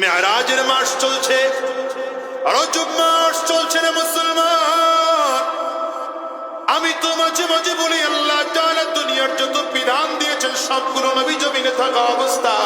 মেয়ারাজের মাস চলছে, রজব মাস চলছে না মুসলমান। আমি তো মাঝে মাঝে বলি, আল্লাহ তাআলা দুনিয়ার যত বিধান দিয়েছেন, সবগুলো নবী জমিনে থাকা অবস্থায়।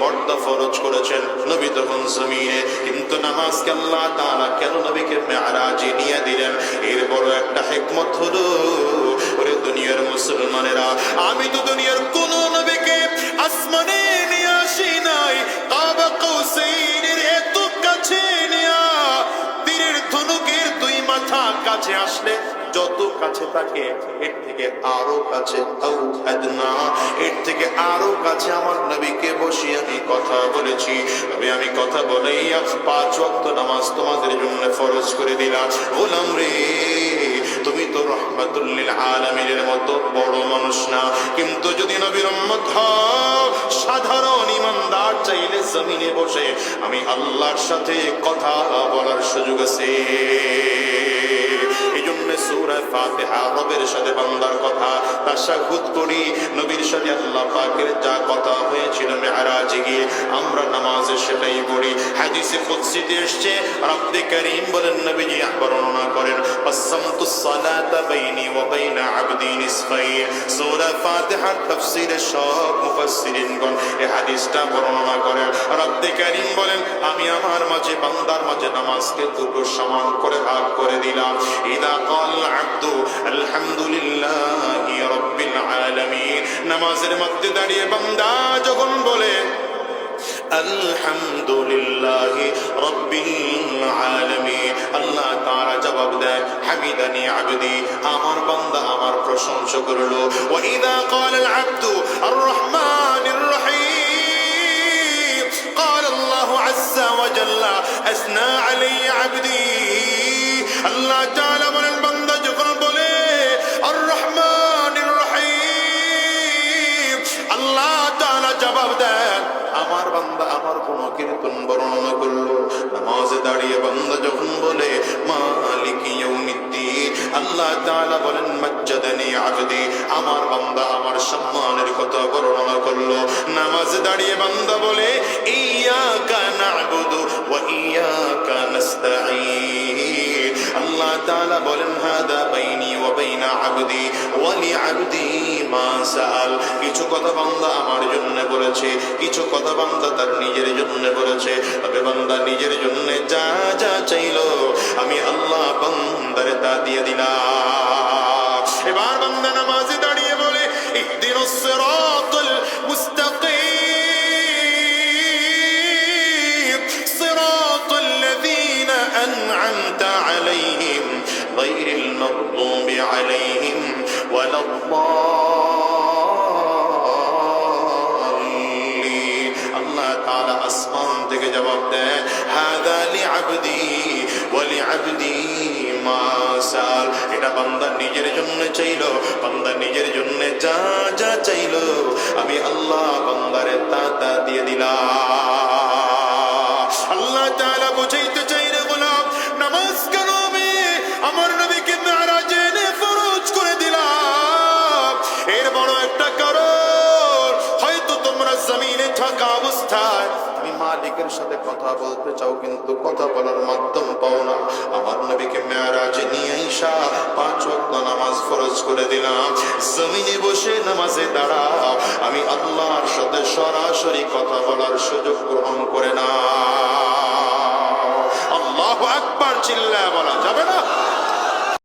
পর্দা ফরজ করেছেন নবী তখন জমিনে। কিন্তু নামাজকে আল্লাহ তাআলা কেন নবীকে মেয়ারাজে নিয়ে দিলেন? এর বড় একটা হিকমত হলো, ওরে দুনিয়ার মুসলমানেরা, আমি তো দুনিয়ার কোন নবীকে আসমানে নিয়ে আসি নাই কাবা এত কাছে নিয়া, তীরের ধনুকের দুই মাথা কাছে আসলে যত কাছে থাকে এর থেকে আরও কাছে এর থেকে আরও কাছে আমার নবীকে বসে আমি কথা বলেছি। তবে আমি কথা বলেই পাঁচ ওয়াক্ত নামাজ তোমাদের জন্য ফরজ করে দিলাম। গোলাম রে, তুমি তো রহমাতুল্লিল আলামিনের মতো বড় মানুষ না। কিন্তু যদি নবীর সাধারণ ইমানদার চাইলে জমিনে বসে আমি আল্লাহর সাথে কথা বলার সুযোগ আছে। ফাতিহা রবের সাথে বান্দার কথা করি। নবীর সাথে আল্লাহ পাকের যা কথা হয়েছিল মেয়ারাজে গিয়ে আমরা নামাজে সেটাই পড়ি। হাদিসে কুদসিতে এসছে, রব্বে করিম বলেন, নবীজি বর্ণনা করেন আসসামতু সালাতা বাইনি ওয়া বাইনা আবদি নিসফাই সূরা ফাতিহার তাফসীর সব মুফাসসিরিনগণ এই হাদিসটা বর্ণনা করেন। রব্বে করিম বলেন, আমি আমার মাঝে, বান্দার মাঝে নামাজকে দুটো সমান করে ভাগ করে দিলাম। ইদা ক্বাল আব্দু, আলহামদুলিল্লাহি রাব্বিল নামাজের মধ্যে দাঁড়িয়ে বান্দা যখন বলে আলহামদুলিল্লাহ রব্বিল আলামিন আল্লাহ তাআলা জবাব দেন হামিদানি আবদি আমার বান্দা আমার প্রশংসা করলো ওয়া ইদা قال العبد الرحمن الرحيم قال الله عز وجل اثنى علي عبدي আল্লাহ কীর্তন বর্ণনা করল। নামাজে দাঁড়িয়ে বান্দা যখন বলে, মালিক ইয়াউমিদ্দিন, আল্লাহ তাআলা বলেন, মাজ্জাদানি আবদি। আমার বান্দা আমার সম্মানের কথা বর্ণনা করল। নামাজে দাঁড়িয়ে বান্দা বলে ইয়াকা না'বুদু ওয়া ইয়াকা নাস্তাঈন। আল্লাহ তাআলা বলেন, হাদা বাইনি ওয়া বাইনা আবদি ওয়া লিআবদি মা সাআল কিছু কথা বান্দা আমার জন্য বলেছে, কিছু কথা বান্দা তার নিজের জন্য বলেছে। তবে বান্দা নিজের জন্য যা যা চাইলো, আমি আল্লাহ বান্দারে তা দিয়ে দিলাম। এবার বান্দা নামাজে দাঁড়িয়ে বলে আলাইহিম, গায়রিল তাআলা আসমান থেকে জবাব দেয়, হাদা লিআবদি ওয়া লিআবদি মা সাল। এটা বান্দা নিজের জন্য চাইলো, বান্দা নিজের জন্য যা যা চাইলো, আমি আল্লাহ বান্দারে তা তা দিয়ে দিলাম। আল্লাহ তাআলা বুঝাইতে মালিকের সাথে কথা বলতে চাও, কিন্তু কথা বলার মাধ্যম পাও না। আমার নবীকে মেয়ারাজে নিয়ে আইসা পাঁচ ওয়াক্ত নামাজ ফরজ করে দিলাম। জমিনে বসে নামাজে দাঁড়াও। আমি আল্লাহর সাথে সরাসরি কথা বলার সুযোগ গ্রহণ করে না আল্লাহ আকবার, চিল্লায় বলা